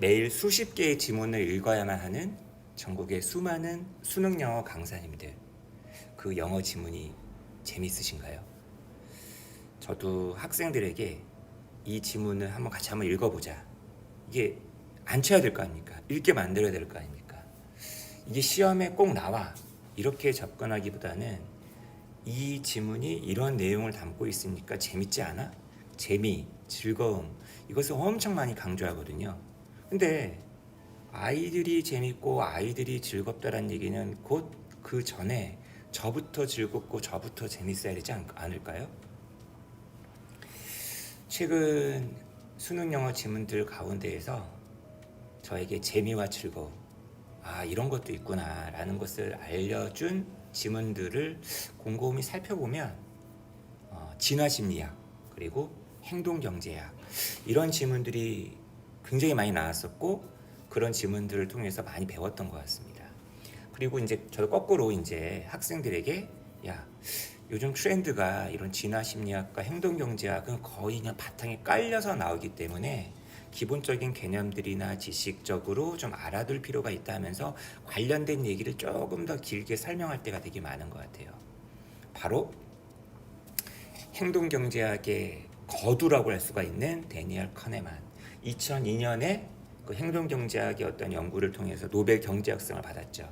매일 수십 개의 지문을 읽어야만 하는 전국의 수많은 수능 영어 강사님들 그 영어 지문이 재밌으신가요? 저도 학생들에게 이 지문을 한번 같이 한번 읽어보자. 이게 안 쳐야 될 거 아닙니까? 읽게 만들어야 될 거 아닙니까? 이게 시험에 꼭 나와. 이렇게 접근하기보다는 이 지문이 이런 내용을 담고 있으니까 재밌지 않아? 재미, 즐거움 이것을 엄청 많이 강조하거든요. 근데 아이들이 재밌고 아이들이 즐겁다는 얘기는 곧 그 전에 저부터 즐겁고 저부터 재밌어야 되지 않- 않을까요? 최근 수능 영어 지문들 가운데에서 저에게 재미와 즐거움, 아, 이런 것도 있구나 라는 것을 알려준 지문들을 곰곰이 살펴보면 어, 진화 심리학 그리고 행동 경제학 이런 지문들이 굉장히 많이 나왔었고 그런 지문들을 통해서 많이 배웠던 것 같습니다. 그리고 이제 저도 거꾸로 이제 학생들에게 야 요즘 트렌드가 이런 진화 심리학과 행동 경제학은 거의 그냥 바탕에 깔려서 나오기 때문에 기본적인 개념들이나 지식적으로 좀 알아둘 필요가 있다 하면서 관련된 얘기를 조금 더 길게 설명할 때가 되게 많은 것 같아요. 바로 행동 경제학의 거두라고 할 수가 있는 데니얼 커네만 2002년에 그 행동 경제학의 어떤 연구를 통해서 노벨 경제학상을 받았죠.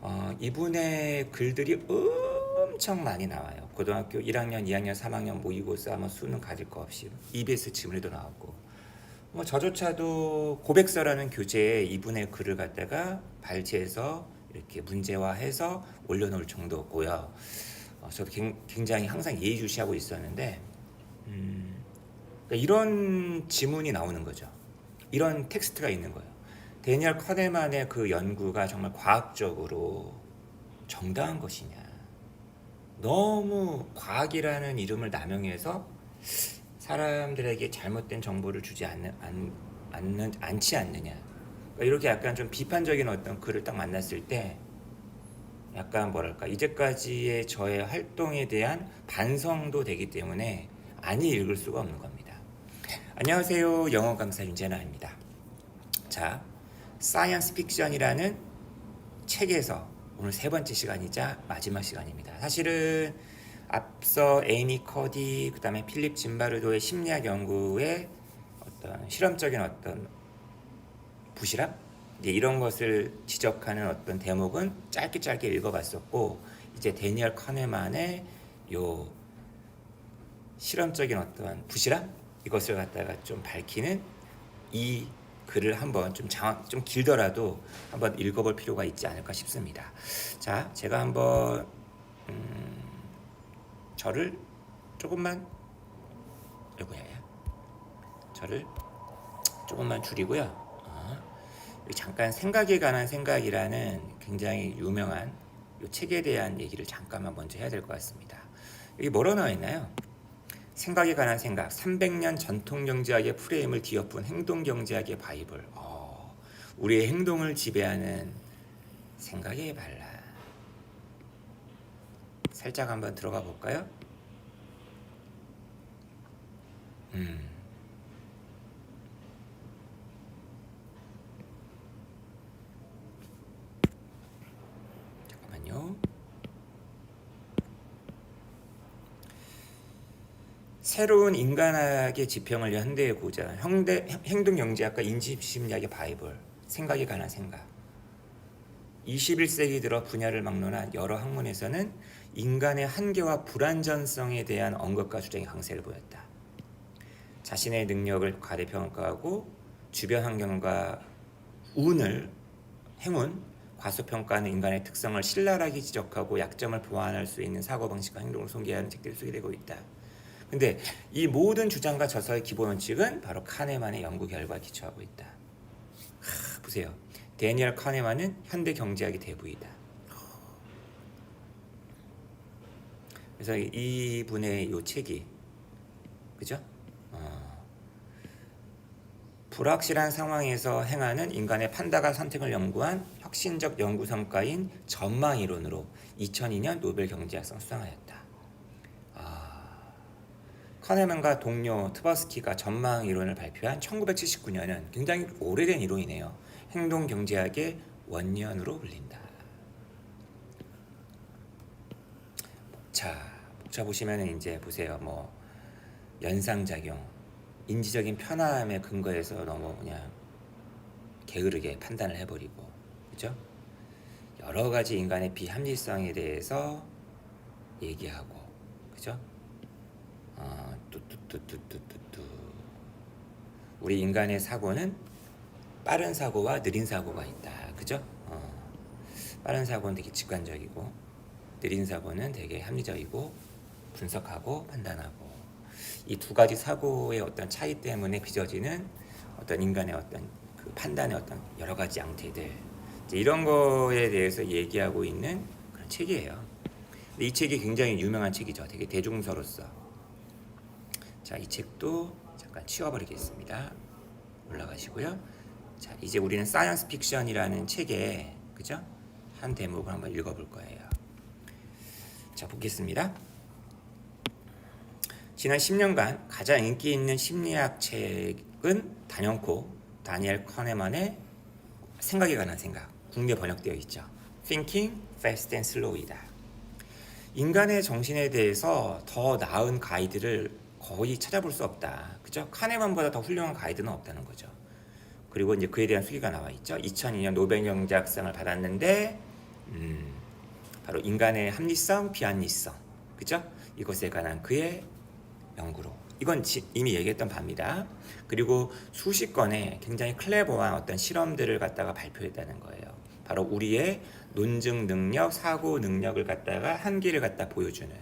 어, 이분의 글들이 엄청 많이 나와요. 고등학교 1학년, 2학년, 3학년 모의고사 아마 수능 가질 거 없이 EBS 지문에도 나왔고 뭐 저조차도 고백서라는 교재에 이분의 글을 갖다가 발췌해서 이렇게 문제화해서 올려놓을 정도고요. 어, 저도 굉- 굉장히 항상 예의주시하고 있었는데 음, 그러니까 이런 지문이 나오는 거죠. 이런 텍스트가 있는 거예요. 데니얼 커네만의 그 연구가 정말 과학적으로 정당한 것이냐. 너무 과학이라는 이름을 남용해서 사람들에게 잘못된 정보를 주지 않는, 않, 않는, 않지 않느냐. 그러니까 이렇게 약간 좀 비판적인 어떤 글을 딱 만났을 때 약간 뭐랄까 이제까지의 저의 활동에 대한 반성도 되기 때문에 아니 읽을 수가 없는 겁니다. 안녕하세요. 영어 강사 윤재나입니다. 자, 사이언스 픽션이라는 책에서 오늘 세 번째 시간이자 마지막 시간입니다. 사실은 앞서 에이미 커디 그 다음에 필립 짐바르도의 심리학 연구의 어떤 실험적인 어떤 부실함 이제 이런 것을 지적하는 어떤 대목은 짧게 짧게 읽어봤었고 이제 데니얼 커네만의 요 실험적인 어떤 부실함 이것을 갖다가 좀 밝히는 이 글을 한번 좀 장, 좀 길더라도 한번 읽어볼 필요가 있지 않을까 싶습니다. 자, 제가 한번 음, 저를 조금만 요거야, 저를 조금만 줄이고요. 어, 잠깐 생각에 관한 생각이라는 굉장히 유명한 이 책에 대한 얘기를 잠깐만 먼저 해야 될 것 같습니다. 여기 뭐로 나와 있나요? 생각에 관한 생각, 300년 전통 경제학의 프레임을 뒤엎은 행동 경제학의 바이블. 어, 우리의 행동을 지배하는 생각의 반란. 살짝 한번 들어가 볼까요? 음. 잠깐만요. 새로운 인간학의 지평을 현대에 보자 형대, 행동경제학과 인지심리학의 바이블 생각에 관한 생각 21세기 들어 분야를 막론한 여러 학문에서는 인간의 한계와 불완전성에 대한 언급과 주장의 강세를 보였다. 자신의 능력을 과대평가하고 주변 환경과 운을 행운, 과소평가하는 인간의 특성을 신랄하게 지적하고 약점을 보완할 수 있는 사고 방식과 행동을 소개하는 책들이 소개되고 있다. 근데 이 모든 주장과 저서의 기본 원칙은 바로 카네만의 연구 결과에 기초하고 있다. 하, 보세요. 데니얼 카네만은 현대 경제학의 대부이다. 그래서 이 분의 이 책이 그죠? 어, 불확실한 상황에서 행하는 인간의 판단과 선택을 연구한 혁신적 연구 성과인 전망 이론으로 2002년 노벨 경제학상 수상하였다. 카네만과 동료 트버스키가 전망 이론을 발표한 1979년은 굉장히 오래된 이론이네요. 행동 경제학의 원년으로 불린다. 자, 자 보시면은 이제 보세요. 뭐 연상 작용, 인지적인 편함에 근거해서 너무 그냥 게으르게 판단을 해버리고, 그죠? 여러 가지 인간의 비합리성에 대해서 얘기하고, 그죠? 어, 뚜뚜뚜뚜뚜뚜. 우리 인간의 사고는 빠른 사고와 느린 사고가 있다, 그죠? 어, 빠른 사고는 되게 직관적이고, 느린 사고는 되게 합리적이고, 분석하고 판단하고. 이 두 가지 사고의 어떤 차이 때문에 빚어지는 어떤 인간의 어떤 그 판단의 어떤 여러 가지 양태들 이런 거에 대해서 얘기하고 있는 그런 책이에요. 이 책이 굉장히 유명한 책이죠. 자, 이 책도 잠깐 치워버리겠습니다. 올라가시고요. 자, 이제 우리는 사이언스 픽션이라는 책에 그죠? 한 대목을 한번 읽어볼 거예요. 자, 보겠습니다. 지난 10년간 가장 인기 있는 심리학 책은 단연코 다니엘 커네만의 생각에 관한 생각, 국내 번역되어 있죠. Thinking Fast and Slow이다. 인간의 정신에 대해서 더 나은 가이드를 거의 찾아볼 수 없다. 그죠? 카네만보다 더 훌륭한 가이드는 없다는 거죠. 그리고 이제 그에 대한 수기가 나와 있죠. 2002년 노벨 경제학상을 받았는데, 음, 바로 인간의 합리성, 비합리성, 그죠? 이것에 관한 그의 연구로. 이건 지- 이미 얘기했던 바입니다. 그리고 수십 건의 굉장히 클레버한 어떤 실험들을 갖다가 발표했다는 거예요. 바로 우리의 논증 능력, 사고 능력을 갖다가 한계를 갖다 보여주는.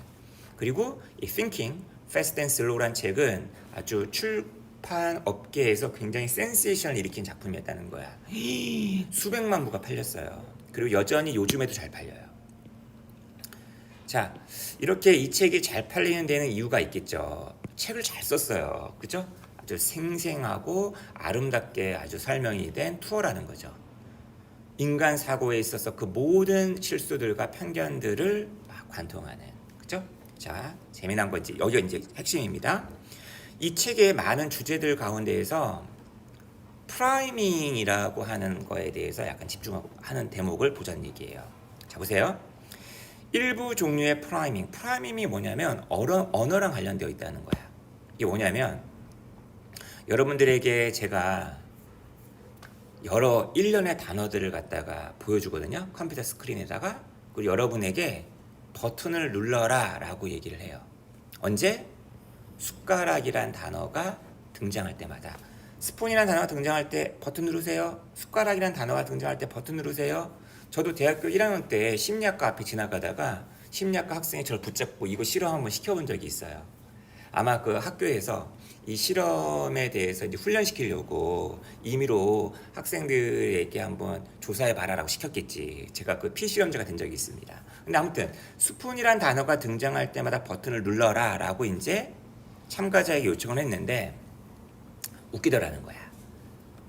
그리고 이 Thinking Fast and Slow란 책은 아주 출판 업계에서 굉장히 센세이션을 일으킨 작품이었다는 거야. 수백만 부가 팔렸어요. 그리고 여전히 요즘에도 잘 팔려요. 자, 이렇게 이 책이 잘 팔리는 데는 이유가 있겠죠. 책을 잘 썼어요. 그죠? 아주 생생하고 아름답게 아주 설명이 된 투어라는 거죠. 인간 사고에 있어서 그 모든 실수들과 편견들을 막 관통하는. 그죠? 자, 재미난 건지 여기가 이제 핵심입니다. 이 책의 많은 주제들 가운데에서 프라이밍이라고 하는 거에 대해서 약간 집중하는 대목을 보자는 얘기예요. 자, 보세요. 일부 종류의 프라이밍. 프라이밍이 뭐냐면 언어, 언어랑 관련되어 있다는 거야. 이게 뭐냐면 여러분들에게 제가 여러 일련의 단어들을 갖다가 보여주거든요. 컴퓨터 스크린에다가. 그리고 여러분에게 버튼을 눌러라 라고 얘기를 해요. 언제? 숟가락이란 단어가 등장할 때마다. 스푼이라는 단어가 등장할 때 버튼 누르세요. 숟가락이라는 단어가 등장할 때 버튼 누르세요. 저도 대학교 1학년 때 심리학과 앞에 지나가다가 심리학과 학생이 저를 붙잡고 이거 실험 한번 시켜본 적이 있어요. 아마 그 학교에서 이 실험에 대해서 이제 훈련시키려고 임의로 학생들에게 한번 조사해 봐라라고 시켰겠지. 제가 그 피실험자가 된 적이 있습니다. 근데 아무튼 스푼이란 단어가 등장할 때마다 버튼을 눌러라 라고 이제 참가자에게 요청을 했는데 웃기더라는 거야.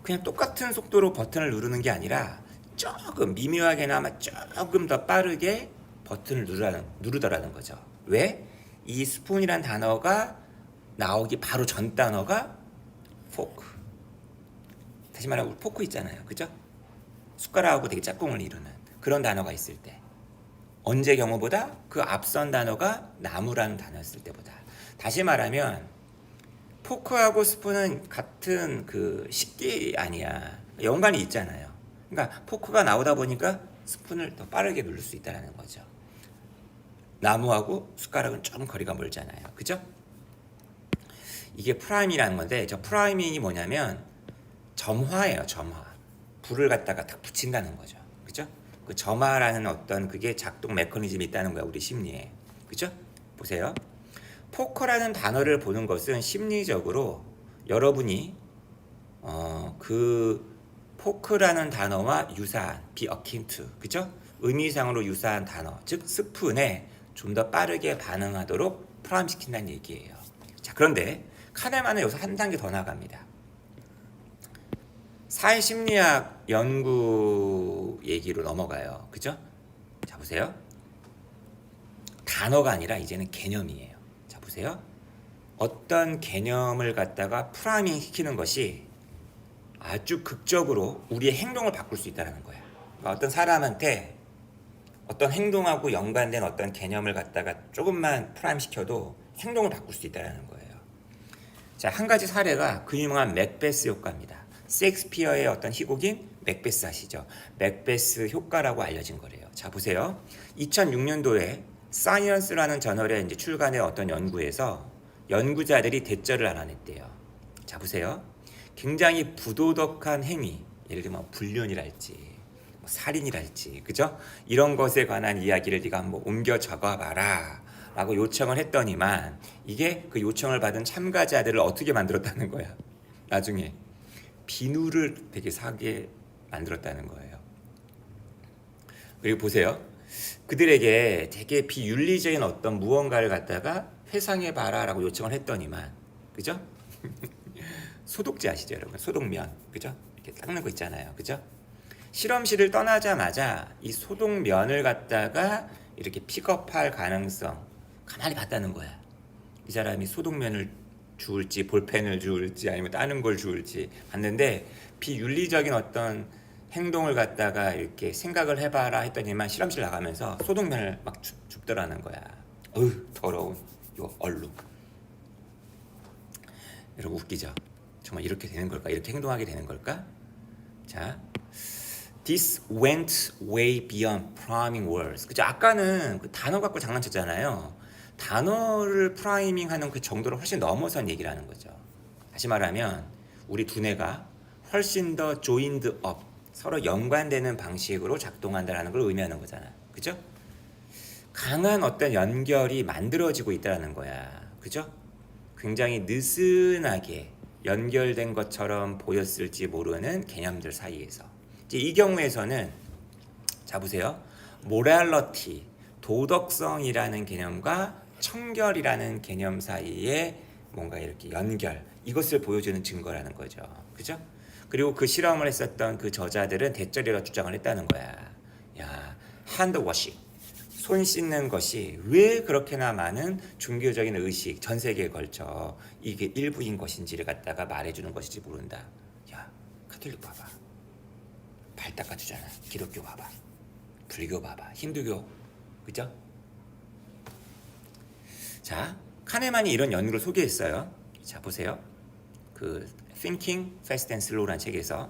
그냥 똑같은 속도로 버튼을 누르는 게 아니라 조금 미묘하게나마 조금 더 빠르게 버튼을 누르라는, 누르더라는 거죠. 왜? 이 스푼이란 단어가 나오기 바로 전 단어가 포크. 다시 말하면 포크 있잖아요. 그죠? 숟가락하고 되게 짝꿍을 이루는 그런 단어가 있을 때. 언제 경우보다 그 앞선 단어가 나무라는 단어였을 때보다. 다시 말하면 포크하고 스푼은 같은 그 식기 아니야. 연관이 있잖아요. 그러니까 포크가 나오다 보니까 스푼을 더 빠르게 누를 수 있다는 거죠. 나무하고 숟가락은 좀 거리가 멀잖아요. 그죠? 이게 프라임이라는 건데 저 프라이밍이 뭐냐면 점화예요. 점화. 불을 갖다가 탁 붙인다는 거죠. 그 점화라는 어떤 그게 작동 메커니즘이 있다는 거야. 우리 심리에. 그죠? 보세요. 포커라는 단어를 보는 것은 심리적으로 여러분이 어, 그 포크라는 단어와 유사한 be akin to 그죠? 의미상으로 유사한 단어 즉 스푼에 좀 더 빠르게 반응하도록 프라임 시킨다는 얘기예요. 자 그런데 카네만은 여기서 한 단계 더 나갑니다. 사회 심리학 연구 얘기로 넘어가요. 그죠? 자 보세요. 단어가 아니라 이제는 개념이에요. 자 보세요. 어떤 개념을 갖다가 프라이밍 시키는 것이 아주 극적으로 우리의 행동을 바꿀 수 있다는 거야. 그러니까 어떤 사람한테 어떤 행동하고 연관된 어떤 개념을 갖다가 조금만 프라임 시켜도 행동을 바꿀 수 있다는 거예요. 자, 한 가지 사례가 그 유명한 맥베스 효과입니다. 셰익스피어의 어떤 희곡인 맥베스 아시죠? 맥베스 효과라고 알려진 거래요. 자, 보세요. 2006년도에 사이언스라는 저널에 이제 출간된 어떤 연구에서 연구자들이 대절을 알아냈대요. 자, 보세요. 굉장히 부도덕한 행위, 예를 들면 불륜이랄지, 뭐 살인이랄지, 그죠? 이런 것에 관한 이야기를 네가 한번 옮겨 적어봐라. 라고 요청을 했더니만 이게 그 요청을 받은 참가자들을 어떻게 만들었다는 거야. 나중에 비누를 되게 사게 만들었다는 거예요. 그리고 보세요. 그들에게 되게 비윤리적인 어떤 무언가를 갖다가 회상해 봐라라고 요청을 했더니만 그죠? 소독제 아시죠, 여러분? 소독면 그죠? 이렇게 닦는 거 있잖아요, 그죠? 실험실을 떠나자마자 이 소독면을 갖다가 이렇게 픽업할 가능성 가만히 봤다는 거야. 이 사람이 소독면을 주울지 볼펜을 주울지 아니면 다른 걸 주울지 봤는데 비윤리적인 어떤 행동을 갖다가 이렇게 생각을 해봐라 했더니만 실험실 나가면서 소독면을 막 줍, 줍더라는 거야. 어휴 더러운 요 얼룩. 여러분 웃기죠? 정말 이렇게 되는 걸까? 이렇게 행동하게 되는 걸까? 자, This went way beyond priming words. 그죠? 아까는 그 단어 갖고 장난쳤잖아요. 단어를 프라이밍하는 그 정도를 훨씬 넘어선 얘기를 하는 거죠. 다시 말하면 우리 두뇌가 훨씬 더 joined up, 서로 연관되는 방식으로 작동한다는 걸 의미하는 거잖아. 그죠? 강한 어떤 연결이 만들어지고 있다는 거야. 그죠? 굉장히 느슨하게 연결된 것처럼 보였을지 모르는 개념들 사이에서. 이제 이 경우에서는 자 보세요. 모랄러티, 도덕성이라는 개념과 청결이라는 개념 사이에 뭔가 이렇게 연결 이것을 보여주는 증거라는 거죠. 그죠? 그리고 그 실험을 했었던 그 저자들은 대절이라고 주장을 했다는 거야. 야, 핸드워싱. 손 씻는 것이 왜 그렇게나 많은 종교적인 의식 전 세계에 걸쳐 이게 일부인 것인지를 갖다가 말해주는 것인지 모른다. 야, 카톨릭 봐봐. 발 닦아주잖아. 기독교 봐봐. 불교 봐봐. 힌두교. 그죠? 자, 카네만이 이런 연구를 소개했어요. 자, 보세요. 그 Thinking Fast and Slow라는 책에서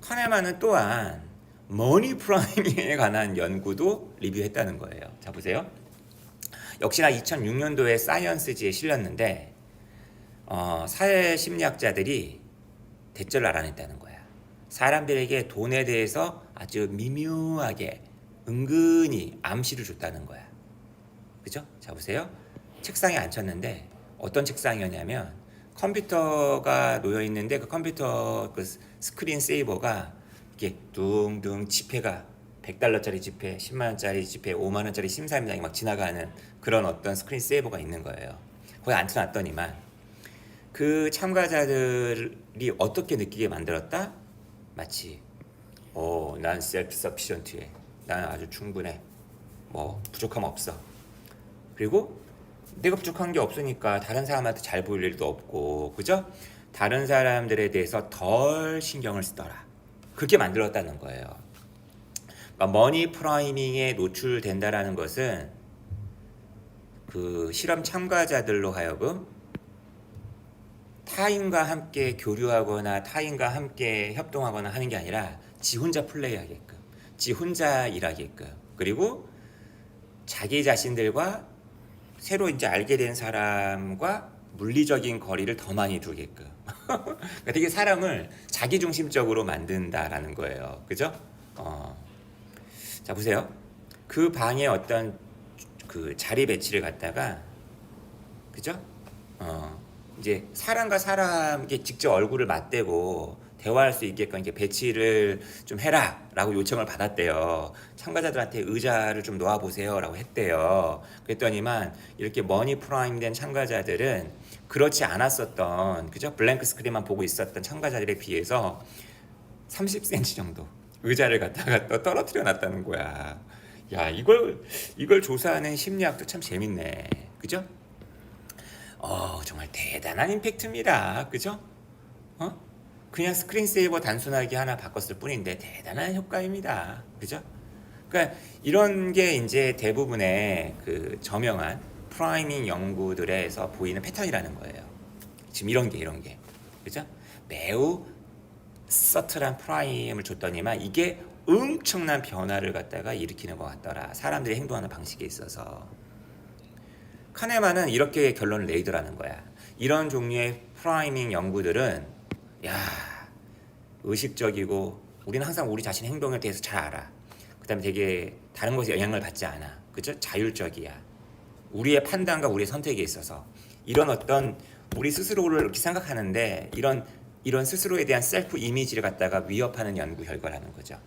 카네만은 또한 머니 프라이밍에 관한 연구도 리뷰했다는 거예요. 자, 보세요. 역시나 2006년도에 사이언스지에 실렸는데 어, 사회 심리학자들이 대절을 알아냈다는 거야. 사람들에게 돈에 대해서 아주 미묘하게 은근히 암시를 줬다는 거야. 그죠? 자 보세요. 책상에 앉혔는데 어떤 책상이었냐면 컴퓨터가 놓여 있는데 그 컴퓨터 그 스크린 세이버가 이게 둥둥 지폐가 100달러짜리 지폐, 10만 원짜리 지폐, 5만 원짜리 심사임당이 막 지나가는 그런 어떤 스크린 세이버가 있는 거예요. 거기 앉혀놨더니만 그 참가자들이 어떻게 느끼게 만들었다? 마치 오, 난 셀프 서피션트해. 난 아주 충분해. 뭐 부족함 없어. 그리고 부족한 게 없으니까 다른 사람한테 잘 보일 일도 없고, 그죠? 다른 사람들에 대해서 덜 신경을 쓰더라. 그렇게 만들었다는 거예요. 그러니까 머니 프라이밍에 노출된다라는 것은 그 실험 참가자들로 하여금 타인과 함께 교류하거나 타인과 함께 협동하거나 하는 게 아니라 지 혼자 플레이하게끔, 지 혼자 일하게끔, 그리고 자기 자신들과 새로 이제 알게 된 사람과 물리적인 거리를 더 많이 두게끔. 그러니까 되게 사람을 자기 중심적으로 만든다라는 거예요. 그죠? 어. 자, 보세요. 그 방에 어떤 그 자리 배치를 갖다가, 그죠? 어. 이제 사람과 사람에게 직접 얼굴을 맞대고 대화할 수 있게끔 이렇게 배치를 좀 해라라고 요청을 받았대요. 참가자들한테 의자를 좀 놓아 보세요라고 했대요. 그랬더니만 이렇게 머니 프라임된 참가자들은 그렇지 않았었던 그죠? 블랭크 스크린만 보고 있었던 참가자들에 비해서 30cm 정도 의자를 갖다가 또 떨어뜨려 놨다는 거야. 야 이걸 이걸 조사하는 심리학도 참 재밌네. 그죠? 어 정말 대단한 임팩트입니다. 그죠? 어? 그냥 스크린세이버 단순하게 하나 바꿨을 뿐인데 대단한 효과입니다. 그죠? 그러니까 이런 게 이제 대부분의 그 저명한 프라이밍 연구들에서 보이는 패턴이라는 거예요. 지금 이런 게 이런 게 그죠? 매우 서틀한 프라임을 줬더니만 이게 엄청난 변화를 갖다가 일으키는 것 같더라. 사람들이 행동하는 방식에 있어서. 카네만은 이렇게 결론을 내리더라는 거야. 이런 종류의 프라이밍 연구들은 야 의식적이고 우리는 항상 우리 자신의 행동에 대해서 잘 알아. 그다음에 되게 다른 것에 영향을 받지 않아. 그죠? 자율적이야. 우리의 판단과 우리의 선택에 있어서 이런 어떤 우리 스스로를 이렇게 생각하는데 이런 이런 스스로에 대한 셀프 이미지를 갖다가 위협하는 연구 결과라는 거죠.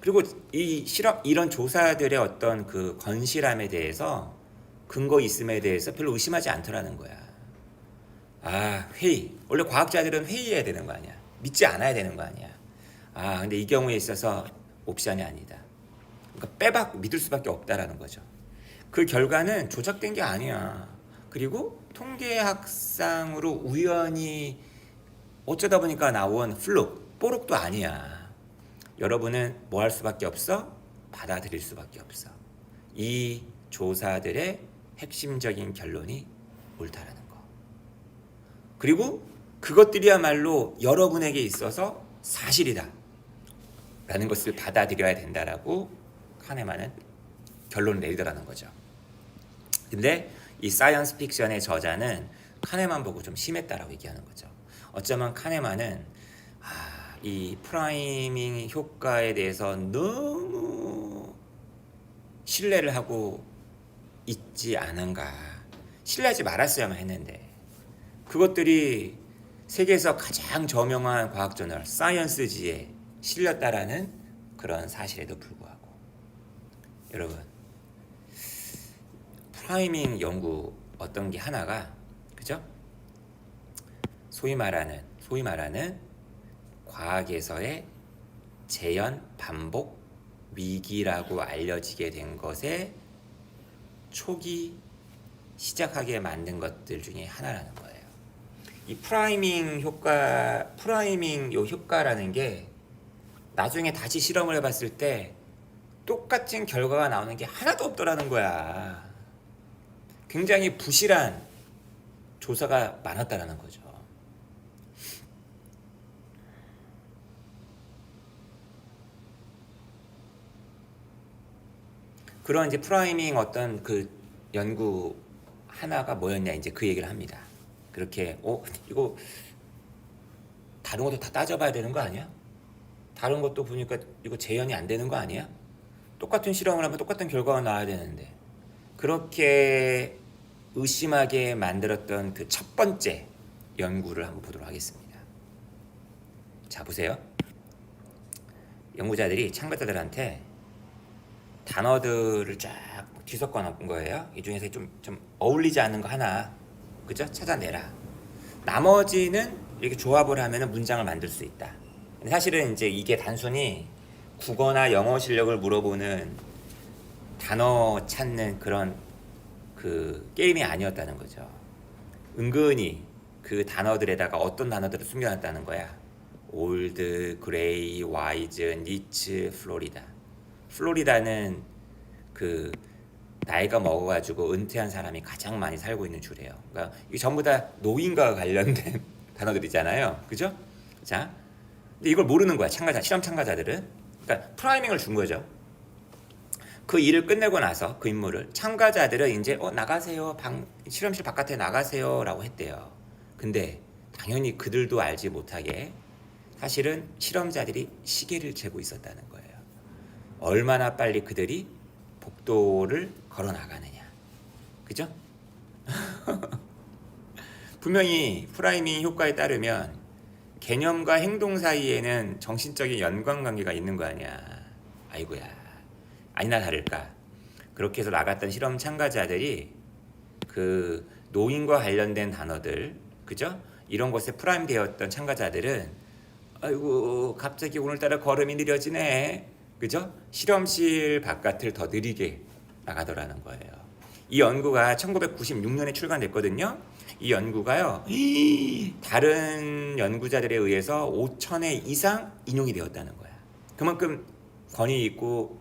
그리고 이 실험 이런 조사들의 어떤 그 건실함에 대해서 근거 있음에 대해서 별로 의심하지 않더라는 거야. 아 회의 원래 과학자들은 회의해야 되는 거 아니야. 믿지 않아야 되는 거 아니야. 아 근데 이 경우에 있어서 옵션이 아니다. 그러니까 빼박 믿을 수밖에 없다라는 거죠. 그 결과는 조작된 게 아니야. 그리고 통계학상으로 우연히 어쩌다 보니까 나온 플룩, 뽀록도 아니야. 여러분은 뭐 할 수밖에 없어? 받아들일 수밖에 없어. 이 조사들의 핵심적인 결론이 옳다라는 거. 그리고 그것들이야말로 여러분에게 있어서 사실이다. 라는 것을 받아들여야 된다라고 카네만은 결론을 내리더라는 거죠. 근데 이 사이언스 픽션의 저자는 카네만 보고 좀 심했다라고 얘기하는 거죠. 어쩌면 카네만은 아, 이 프라이밍 효과에 대해서 너무 신뢰를 하고 있지 않은가. 신뢰하지 말았어야만 했는데 그것들이 세계에서 가장 저명한 과학 저널 사이언스지에 실렸다라는 그런 사실에도 불구하고 여러분 프라이밍 연구 어떤 게 하나가 그죠? 소위 말하는 소위 말하는 과학에서의 재현 반복 위기라고 알려지게 된 것의 초기 시작하게 만든 것들 중에 하나라는 거예요. 이 프라이밍 효과, 프라이밍 요 효과라는 게 나중에 다시 실험을 해봤을 때 똑같은 결과가 나오는 게 하나도 없더라는 거야. 굉장히 부실한 조사가 많았다라는 거죠. 그런 이제 프라이밍 어떤 그 연구 하나가 뭐였냐 이제 그 얘기를 합니다. 그렇게 어 이거 다른 것도 다 따져봐야 되는 거 아니야? 다른 것도 보니까 이거 재현이 안 되는 거 아니야? 똑같은 실험을 하면 똑같은 결과가 나와야 되는데 그렇게 의심하게 만들었던 그 첫 번째 연구를 한번 보도록 하겠습니다. 자 보세요. 연구자들이 참가자들한테 단어들을 쫙 뒤섞어 놓은 거예요. 이 중에서 좀, 좀 어울리지 않는 거 하나, 그죠? 찾아내라. 나머지는 이렇게 조합을 하면 문장을 만들 수 있다. 사실은 이제 이게 단순히 국어나 영어 실력을 물어보는 단어 찾는 그런 그 게임이 아니었다는 거죠. 은근히 그 단어들에다가 어떤 단어들을 숨겨놨다는 거야. 올드, 그레이, 와이즈, 니츠, 플로리다. 플로리다는 그 나이가 먹어가지고 은퇴한 사람이 가장 많이 살고 있는 주래요. 그러니까 이게 전부 다 노인과 관련된 단어들이잖아요. 그죠? 자, 근데 이걸 모르는 거야. 참가자, 실험 참가자들은. 그러니까 프라이밍을 준 거죠. 그 일을 끝내고 나서 그 임무를 참가자들은 이제 어 나가세요. 방 실험실 바깥에 나가세요라고 했대요. 근데 당연히 그들도 알지 못하게 사실은 실험자들이 시계를 재고 있었다는 거예요. 얼마나 빨리 그들이 복도를 걸어 나가느냐. 그죠? 분명히 프라이밍 효과에 따르면 개념과 행동 사이에는 정신적인 연관 관계가 있는 거 아니야. 아이고야. 아니나 다를까. 그렇게 해서 나갔던 실험 참가자들이 그 노인과 관련된 단어들, 그죠? 이런 것에 프라임 되었던 참가자들은 아이고 갑자기 오늘따라 걸음이 느려지네. 그죠? 실험실 바깥을 더 느리게 나가더라는 거예요. 이 연구가 1996년에 출간됐거든요. 이 연구가요. 다른 연구자들에 의해서 5천회 이상 인용이 되었다는 거야. 그만큼 권위 있고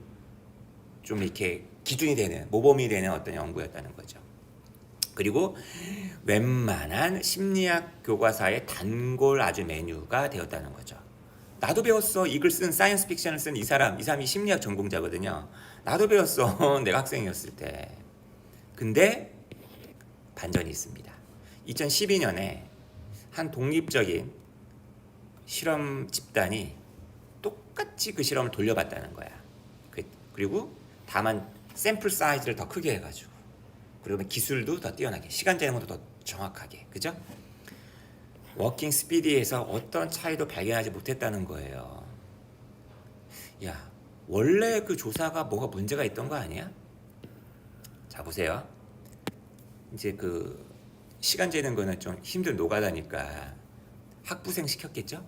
좀 이렇게 기준이 되는 모범이 되는 어떤 연구였다는 거죠. 그리고 웬만한 심리학 교과서의 단골 아주 메뉴가 되었다는 거죠. 나도 배웠어. 이 글 쓴 사이언스 픽션을 쓴 이 사람, 이 사람이 심리학 전공자거든요. 나도 배웠어. 내가 학생이었을 때. 근데 반전이 있습니다. 2012년에 한 독립적인 실험 집단이 똑같이 그 실험을 돌려봤다는 거야. 그- 그리고 다만 샘플 사이즈를 더 크게 해가지고 그리고 기술도 더 뛰어나게 시간 재는것도 더 정확하게 그죠? 워킹 스피디에서 어떤 차이도 발견하지 못했다는 거예요. 야 원래 그 조사가 뭐가 문제가 있던 거 아니야? 자 보세요. 이제 그 시간 재는 거는 좀 힘든 노가다니까 학부생 시켰겠죠?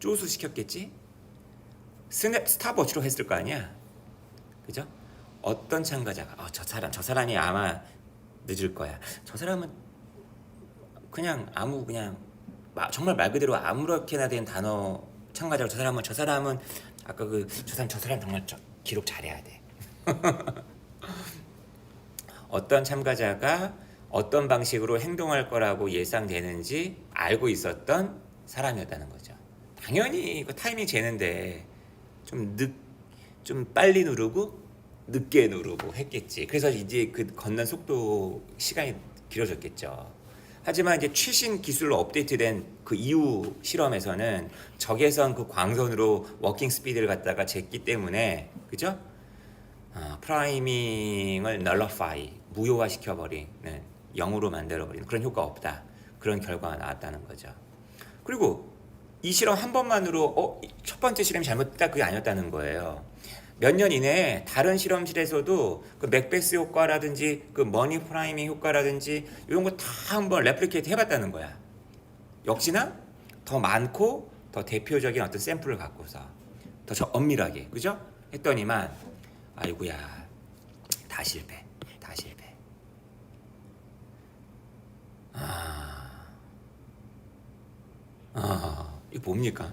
쪼수 시켰겠지? 스냅 스탑워치로 했을 거 아니야? 그죠? 어떤 참가자가 어, 저 사람 저 사람이 아마 늦을 거야. 저 사람은 그냥 아무 그냥 마- 정말 말 그대로 아무렇게나 된 단어 참가자고 저 사람은 저 사람은 아까 그 저 사람 저 사람 정말 저, 기록 잘해야 돼. 어떤 참가자가 어떤 방식으로 행동할 거라고 예상되는지 알고 있었던 사람이었다는 거죠. 당연히 그 타이밍 재는데 좀 늦, 좀 빨리 누르고 늦게 누르고 했겠지. 그래서 이제 그 걷는 속도 시간이 길어졌겠죠. 하지만 이제 최신 기술로 업데이트된 그 이후 실험에서는 적외선 그 광선으로 워킹 스피드를 갖다가 쟀기 때문에 그죠? 어, 프라이밍을 널러파이 무효화 시켜버리는 영으로 만들어버리는 그런 효과 없다 그런 결과가 나왔다는 거죠. 그리고 이 실험 한 번만으로 어, 첫 번째 실험이 잘못됐다 그게 아니었다는 거예요. 몇 년 이내에 다른 실험실에서도 그 맥베스 효과라든지 그 머니 프라이밍 효과라든지 이런 거 다 한번 레플리케이트 해봤다는 거야. 역시나 더 많고 더 대표적인 어떤 샘플을 갖고서 더 저- 엄밀하게 그죠? 했더니만 아이고야 다 실패 다 실패 아, 아 이거 뭡니까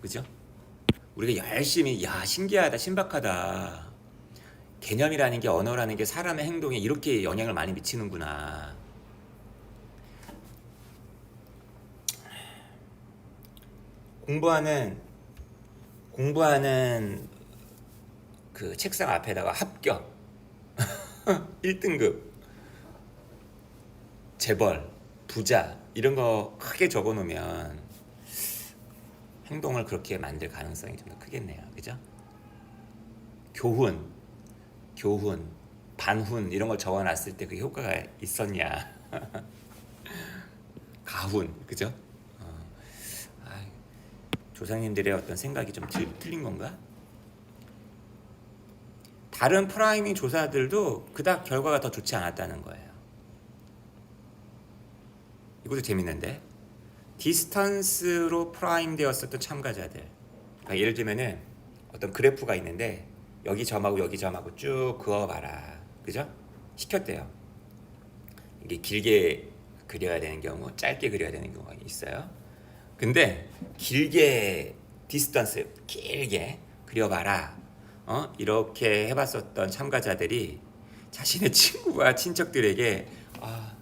그죠? 우리가 열심히 야 신기하다 신박하다. 개념이라는 게 언어라는 게 사람의 행동에 이렇게 영향을 많이 미치는구나. 공부하는 공부하는 그 책상 앞에다가 합격. 1등급. 재벌 부자 이런 거 크게 적어 놓으면 행동을 그렇게 만들 가능성이 좀 더 크겠네요. 그죠? 교훈, 교훈, 반훈 이런 걸 적어 놨을 때그 효과가 있었냐? 가훈, 그죠? 어. 아이, 조상님들의 어떤 생각이 좀 틀, 틀린 건가? 다른 프라이밍 조사들도 그닥 결과가 더 좋지 않았다는 거예요. 이것도 재밌는데 디스턴스로 프라임 되었었던 참가자들. 그러니까 예를 들면은 어떤 그래프가 있는데 여기 점하고 여기 점하고 쭉 그어봐라. 그죠? 시켰대요. 이게 길게 그려야 되는 경우 짧게 그려야 되는 경우가 있어요. 근데 길게 디스턴스 길게 그려봐라. 어? 이렇게 해봤었던 참가자들이 자신의 친구와 친척들에게 아,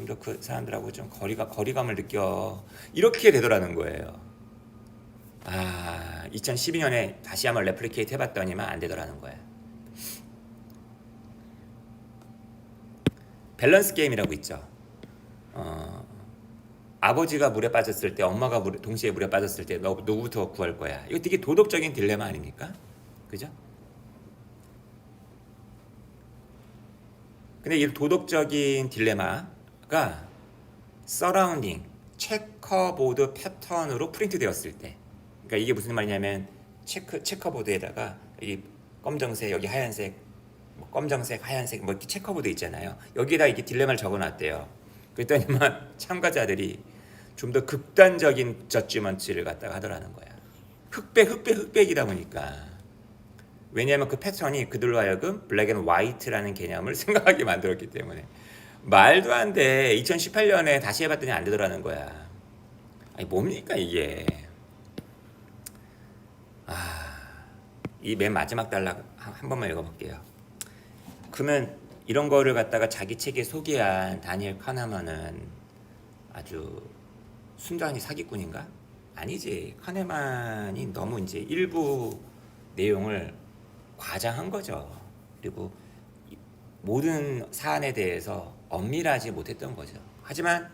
좀 더 그 사람들하고 좀 거리가 거리감을 느껴 이렇게 되더라는 거예요. 아, 2012년에 다시 한번 레플리케이트 해봤더니만 안 되더라는 거야. 밸런스 게임이라고 있죠. 어, 아버지가 물에 빠졌을 때 엄마가 물에, 동시에 물에 빠졌을 때 너, 누구부터 구할 거야? 이거 되게 도덕적인 딜레마 아닙니까? 그죠? 근데 이 도덕적인 딜레마 가 서라운딩 체커보드 패턴으로 프린트 되었을 때. 그러니까 이게 무슨 말이냐면 체크 체커보드에다가 이 검정색 여기 하얀색 뭐 검정색 하얀색 뭐 이렇게 체커보드 있잖아요. 여기에다 이렇게 딜레마를 적어놨대요. 그랬더니만 참가자들이 좀 더 극단적인 저지먼트를 갖다가 하더라는 거야. 흑백 흑백 흑백이다 보니까. 왜냐하면 그 패턴이 그들로 하여금 블랙 앤 화이트라는 개념을 생각하게 만들었기 때문에 말도 안 돼. 2018년에 다시 해봤더니 안 되더라는 거야. 아니 뭡니까 이게? 아, 이 맨 마지막 단락 한, 한 번만 읽어볼게요. 그러면 이런 거를 갖다가 자기 책에 소개한 다니엘 카나만은 아주 순전히 사기꾼인가? 아니지. 카네만이 너무 이제 일부 내용을 과장한 거죠. 그리고 이- 모든 사안에 대해서 엄밀하지 못했던 거죠. 하지만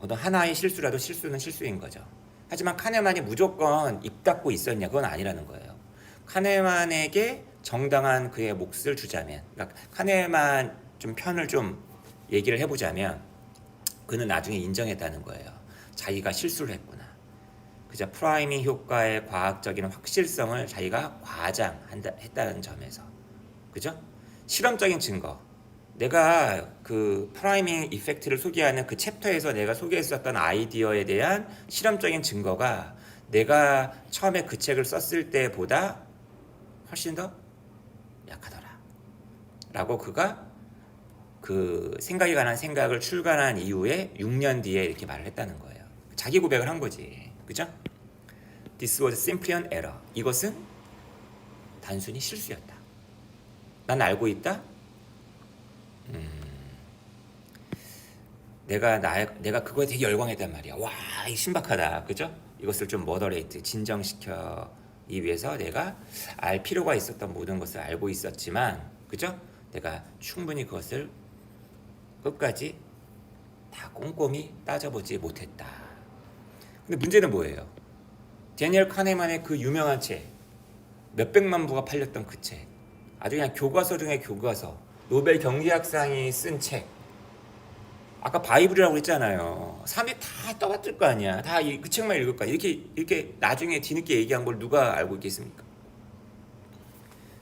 어떤 하나의 실수라도 실수는 실수인 거죠. 하지만 카네만이 무조건 입 닫고 있었냐? 그건 아니라는 거예요. 카네만에게 정당한 그의 몫을 주자면, 그러니까 카네만 좀 편을 좀 얘기를 해보자면, 그는 나중에 인정했다는 거예요. 자기가 실수를 했구나. 그저 프라이밍 효과의 과학적인 확실성을 자기가 과장한다 했다는 점에서, 그죠? 실험적인 증거. 내가 그 프라이밍 이펙트를 소개하는 그 챕터에서 내가 소개했었던 아이디어에 대한 실험적인 증거가 내가 처음에 그 책을 썼을 때보다 훨씬 더 약하더라. 라고 그가 그 생각에 관한 생각을 출간한 이후에 6년 뒤에 이렇게 말을 했다는 거예요. 자기 고백을 한 거지. 그죠? This was simply an error. 이것은 단순히 실수였다. 난 알고 있다. 내가 나 내가 그거에 되게 열광했단 말이야. 와, 이 신박하다. 그죠? 이것을 좀 머더레이트 진정시켜 이 위해서 내가 알 필요가 있었던 모든 것을 알고 있었지만 그죠? 내가 충분히 그것을 끝까지 다 꼼꼼히 따져보지 못했다. 근데 문제는 뭐예요? 데니엘 카네만의 그 유명한 책 몇백만 부가 팔렸던 그 책 아주 그냥 교과서 중에 교과서 노벨 경제학상이 쓴 책 아까 바이블이라고 그랬잖아요. 사람이 다 떠받들 거 아니야. 다 그 책만 읽을 거야. 이렇게 이렇게 나중에 뒤늦게 얘기한 걸 누가 알고 있겠습니까?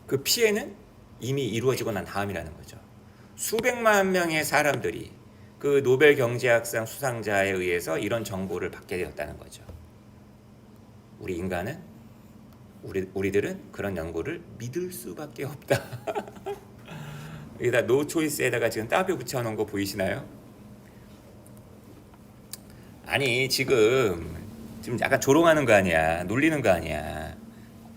그 피해는 이미 이루어지고 난 다음이라는 거죠. 수백만 명의 사람들이 그 노벨 경제학상 수상자에 의해서 이런 정보를 받게 되었다는 거죠. 우리 인간은 우리 우리들은 그런 연구를 믿을 수밖에 없다. 여기다 노 초이스에다가 지금 따뷰 붙여놓은 거 보이시나요? 아니 지금 지금 약간 조롱하는 거 아니야. 놀리는 거 아니야.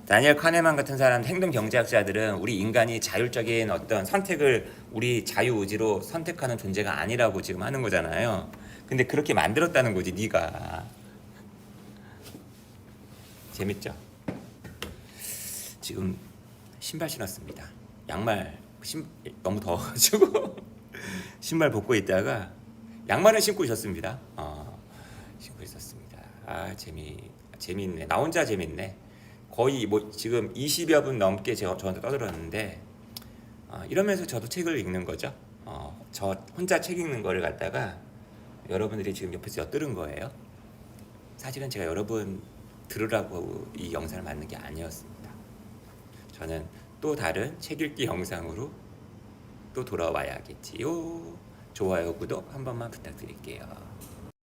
다니엘 카네만 같은 사람 행동 경제학자들은 우리 인간이 자율적인 어떤 선택을 우리 자유 의지로 선택하는 존재가 아니라고 지금 하는 거잖아요. 근데 그렇게 만들었다는 거지 네가. 재밌죠? 지금 신발 신었습니다. 양말 신, 너무 더워가지고 신발 벗고 있다가 양말을 신고 있었습니다 어. 신고 있었습니다. 아 재미 재밌네. 나 혼자 재밌네. 거의 뭐 지금 20여 분 넘게 저, 저한테 떠들었는데 어, 이러면서 저도 책을 읽는 거죠. 어, 저 혼자 책 읽는 거를 갖다가 여러분들이 지금 옆에서 엿들은 거예요. 사실은 제가 여러분 들으라고 이 영상을 만든 게 아니었습니다. 저는 또 다른 책 읽기 영상으로 또 돌아와야겠지요. 좋아요, 구독 한 번만 부탁드릴게요.